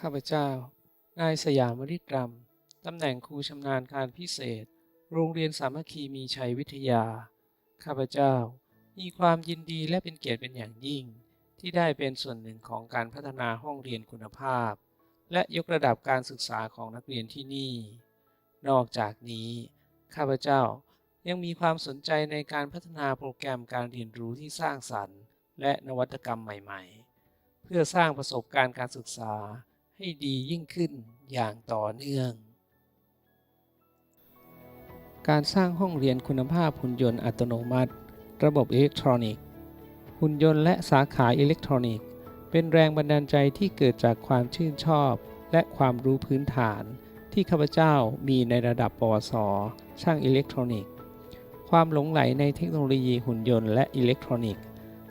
ข้าพเจ้า นายสยามวริตรำตำแหน่งครูชำนาญการพิเศษ โรงเรียนสามัคคีมีชัยวิทยา ข้าพเจ้า มีความยินดีและเป็นเกียรติเป็นอย่างยิ่ง ที่ได้เป็นส่วนหนึ่งของการพัฒนาห้องเรียนคุณภาพ และยกระดับการศึกษาของนักเรียนที่นี่ นอกจากนี้ ข้าพเจ้ายังมีความสนใจในการพัฒนาโปรแกรมการเรียนรู้ที่สร้างสรรค์ และนวัตกรรมใหม่ ๆ เพื่อสร้างประสบการณ์การศึกษา ให้ดียิ่งขึ้นอย่างต่อเนื่อง การสร้างห้องเรียนคุณภาพหุ่นยนต์อัตโนมัติ ระบบอิเล็กทรอนิกส์ หุ่นยนต์และสาขาอิเล็กทรอนิกส์ เป็นแรงบันดาลใจที่เกิดจากความชื่นชอบ และความรู้พื้นฐานที่ข้าพเจ้ามีในระดับปวส ช่างอิเล็กทรอนิกส์ ความหลงไหลในเทคโนโลยีหุ่นยนต์และอิเล็กทรอนิกส์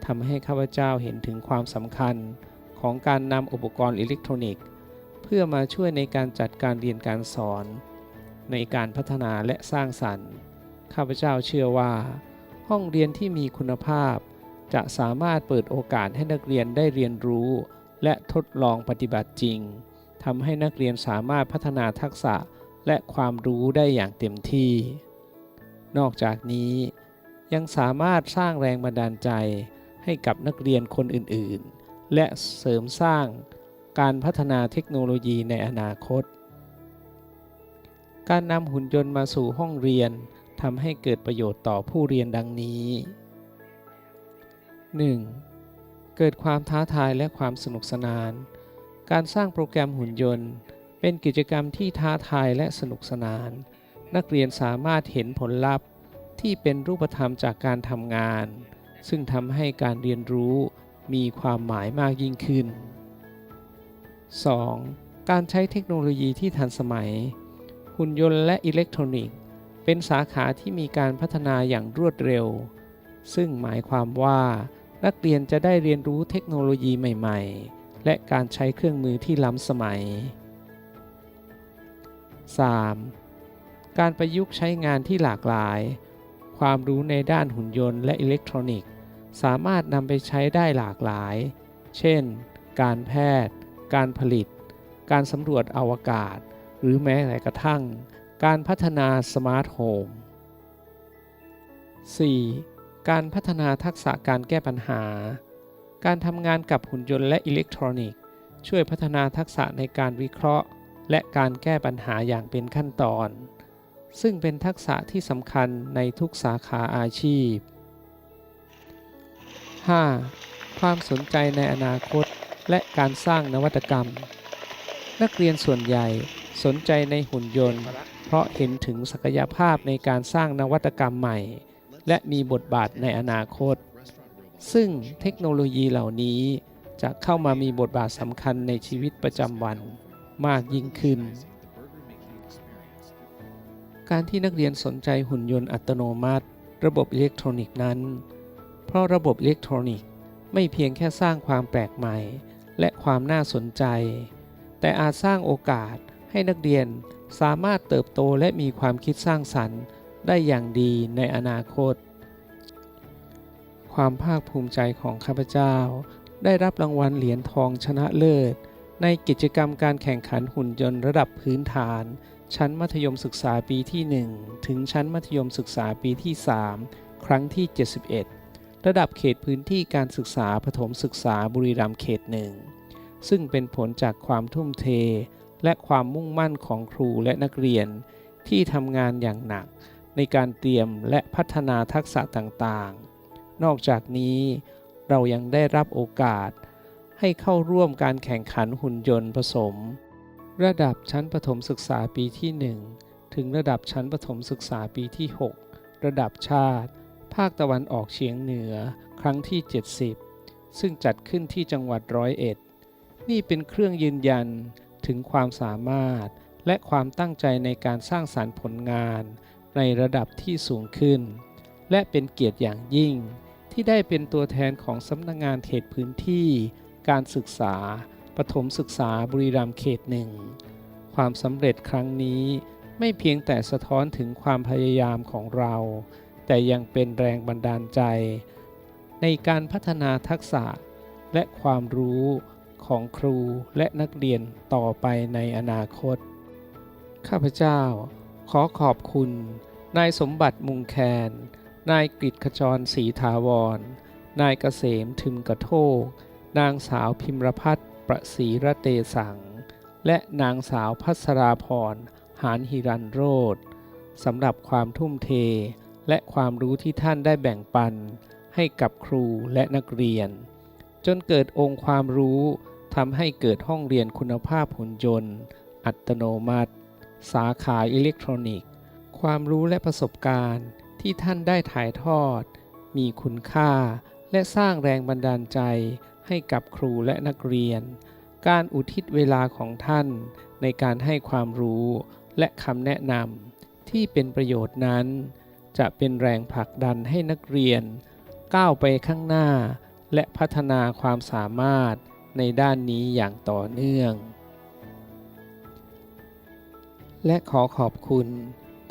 ทำให้ข้าพเจ้าเห็นถึงความสำคัญของการนำอุปกรณ์อิเล็กทรอนิกส์ เพื่อมาช่วยในการจัดการเรียนการสอน ในการพัฒนาและสร้างสรรค์ ข้าพเจ้าเชื่อว่า ห้องเรียนที่มีคุณภาพ จะสามารถเปิดโอกาสให้นักเรียนได้เรียนรู้ และทดลองปฏิบัติจริงทำให้นักเรียนสามารถพัฒนาทักษะและความรู้ได้อย่างเต็มที่ นอกจากนี้ ยังสามารถสร้างแรงบันดาลใจให้กับนักเรียนคนอื่นๆ และเสริมสร้าง การพัฒนาเทคโนโลยีในอนาคต การนำหุ่นยนต์มาสู่ห้องเรียนทำให้เกิดประโยชน์ต่อผู้เรียนดังนี้ 1. เกิดความท้าทายและความสนุกสนาน การสร้างโปรแกรมหุ่นยนต์ เป็นกิจกรรมที่ท้าทายและสนุกสนาน นักเรียนสามารถเห็นผลลัพธ์ที่เป็นรูปธรรมจากการทำงาน ซึ่งทำให้การเรียนรู้มีความหมายมากยิ่งขึ้น 2. การใช้เทคโนโลยีที่ทันสมัย หุ่นยนต์และอิเล็กทรอนิกส์ เป็นสาขาที่มีการพัฒนาอย่างรวดเร็ว ซึ่งหมายความว่านักเรียนจะได้เรียนรู้เทคโนโลยีใหม่ ๆ และการใช้เครื่องมือที่ล้ำสมัย 3. การประยุกต์ใช้งานที่หลากหลาย ความรู้ในด้านหุ่นยนต์และอิเล็กทรอนิกส์ สามารถนำไปใช้ได้หลากหลาย เช่น การแพทย์ การผลิต การสำรวจอวกาศ หรือแม้แต่กระทั่ง การพัฒนาสมาร์ทโฮม 4. การพัฒนาทักษะการแก้ปัญหา การทำงานกับหุ่นยนต์และอิเล็กทรอนิกส์ ช่วยพัฒนาทักษะในการวิเคราะห์ และการแก้ปัญหาอย่างเป็นขั้นตอน ซึ่งเป็นทักษะที่สำคัญในทุกสาขาอาชีพ 5. ความสนใจในอนาคต และการสร้างนวัตกรรม นักเรียนส่วนใหญ่สนใจในหุ่นยนต์ เพราะเห็นถึงศักยภาพในการสร้างนวัตกรรมใหม่ และมีบทบาทในอนาคต ซึ่งเทคโนโลยีเหล่านี้จะเข้ามามีบทบาทสำคัญในชีวิตประจำวันมากยิ่งขึ้น การที่นักเรียนสนใจหุ่นยนต์อัตโนมัติ ระบบอิเล็กทรอนิกส์นั้น เพราะระบบอิเล็กทรอนิกส์ไม่เพียงแค่สร้างความแปลกใหม่ และความน่าสนใจ แต่อาจสร้างโอกาสให้นักเรียนสามารถเติบโตและมีความคิดสร้างสรรค์ได้อย่างดีในอนาคต ความภาคภูมิใจของข้าพเจ้า ได้รับรางวัลเหรียญทองชนะเลิศ ในกิจกรรมการแข่งขันหุ่นยนต์ระดับพื้นฐาน ชั้นมัธยมศึกษาปีที่ 1 ถึงชั้นมัธยมศึกษาปีที่ 3 ครั้งที่ 71 ระดับเขตพื้นที่การศึกษาประถมศึกษาบุรีรัมย์เขตหนึ่งซึ่งเป็นผลจากความทุ่มเท และความมุ่งมั่นของครูและนักเรียน ที่ทำงานอย่างหนัก ในการเตรียมและพัฒนาทักษะต่างๆ นอกจากนี้เรายังได้รับโอกาส ให้เข้าร่วมการแข่งขันหุ่นยนต์ผสม ระดับชั้นประถมศึกษาปีที่ 1 ถึงระดับชั้นประถมศึกษาปีที่ 6 ระดับชาติ ภาคตะวันออกเฉียงเหนือครั้งที่ 70 ซึ่งจัดขึ้นที่จังหวัดร้อยเอ็ด นี่เป็นเครื่องยืนยันถึงความสามารถและความตั้งใจในการสร้างสารรค์ผลงานในระดับที่สูงขึ้น และเป็นเกียรติอย่างยิ่งที่ได้เป็นตัวแทนของสำนักงงานเขตพื้นที่ การศึกษาประถมศึกษาบุรีรัมย์เขตหนึ่งความสำเร็จครั้งนี้ไม่เพียงแต่สะท้อนถึงความพยายามของเรา แต่ยังเป็นแรงบันดาลใจ ในการพัฒนาทักษะและความรู้ของครูและนักเรียนต่อไปในอนาคต ข้าพเจ้าขอขอบคุณ นายสมบัติมุงแคน นายกฤษขจรศรีถาวร นายเกษมทึมกระโทก นางสาวพิมรพัฒน์ประศรีระเตสัง และนางสาวพัสราพร หานหิรันโรธสำหรับความทุ่มเท และความรู้ที่ท่านได้แบ่งปัน ให้กับครูและนักเรียน จนเกิดองค์ความรู้ทำให้เกิดห้องเรียนคุณภาพหุ่นยนต์ อัตโนมัติ สาขาอิเล็กทรอนิกส์ ความรู้และประสบการณ์ที่ท่านได้ถ่ายทอด มีคุณค่าและสร้างแรงบันดาลใจให้กับครูและนักเรียน การอุทิศเวลาของท่านในการให้ความรู้และคำแนะนำที่เป็นประโยชน์นั้น จะเป็นแรงผลักดันให้นักเรียน ก้าวไปข้างหน้า และพัฒนาความสามารถในด้านนี้อย่างต่อเนื่อง และขอขอบคุณ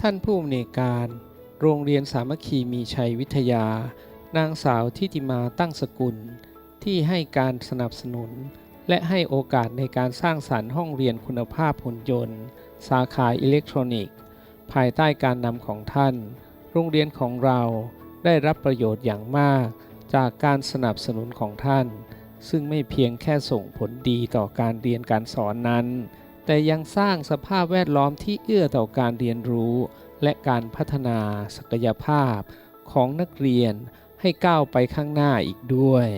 ท่านผู้อำนวยการ โรงเรียนสามัคคีมีชัยวิทยา นางสาวทิติมาตั้งสกุล ที่ให้การสนับสนุน และให้โอกาสในการสร้างสรรค์ห้องเรียนคุณภาพหุ่นยนต์ สาขาอิเล็กทรอนิกส์ ภายใต้การนำของท่าน โรงเรียนของเราได้รับประโยชน์อย่างมาก จากการสนับสนุนของท่าน ซึ่งไม่เพียงแค่ส่งผลดีต่อการเรียนการสอนนั้น แต่ยังสร้างสภาพแวดล้อมที่เอื้อต่อการเรียนรู้ และการพัฒนาศักยภาพของนักเรียนให้ก้าวไปข้างหน้าอีกด้วย